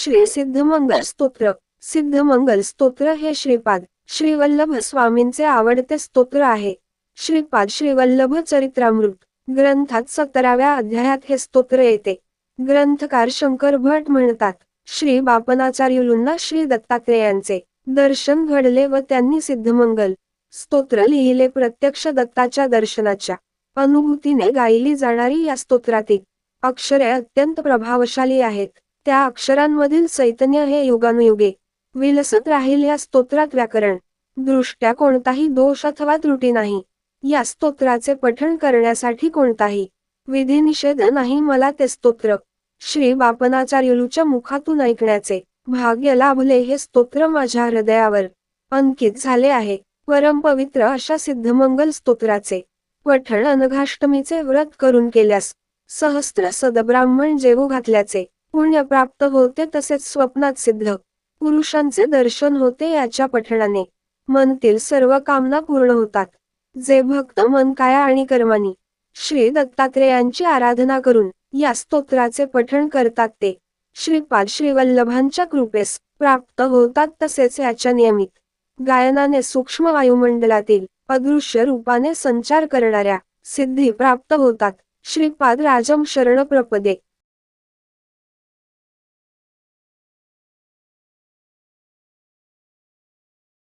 श्री सिद्धमंगल स्तोत्र. सिद्धमंगल स्तोत्र हे श्रीपाद श्रीवल्लभ स्वामींचे आवडते स्तोत्र आहे. श्रीपाद श्रीवल्लभ चरित्रामृत. ग्रंथात सतराव्या अध्यायात हे स्तोत्र येते. ग्रंथकार शंकर भट म्हणतात श्री बापनाचार्युलूंना श्री दत्तात्रेयांचे दर्शन घडले व त्यांनी सिद्धमंगल स्तोत्र लिहिले प्रत्यक्ष दत्ताच्या दर्शनाच्या अनुभूतीने गायली जाणारी या स्तोत्रातील अक्षरे अत्यंत प्रभावशाली आहेत. त्या अक्षरांमधील चैतन्य हे युगानुयुगे. विलसत राहील या स्तोत्रात व्याकरण. दृष्ट्या कोणताही दोष अथवा त्रुटी नाही. या स्तोत्राचे पठण करण्यासाठी कोणताही विधिनिषेध नाही मला ते स्तोत्र. श्री बापनाचार्युलूच्या मुखातून ऐकण्याचे भाग्य लाभले हे स्तोत्र माझ्या हृदयावर अंकित झाले आहे. परमपवित्र अशा सिद्धमंगल स्तोत्राचे पठण अनघाष्टमीचे व्रत करून केल्यास सहस्त्र सदब्राह्मण जेवू घातल्याचे पुण्य प्राप्त होते तसेच स्वप्नात सिद्ध. पुरुषांचे दर्शन होते याच्या पठणाने. मनतील सर्व कामना पूर्ण होतात. जे भक्त मन काया आणि कर्मानी. श्री दत्तात्रेयांची आराधना करून या स्तोत्राचे पठण करतात ते. श्रीपाद श्रीवल्लभांच्या कृपेस प्राप्त होतात तसेच याच्या नियमित. गायनाने सूक्ष्म वायुमंडलातील अदृश्य रूपाने संचार करणाऱ्या सिद्धी प्राप्त होतात. श्रीपाद राजम शरण प्रपदे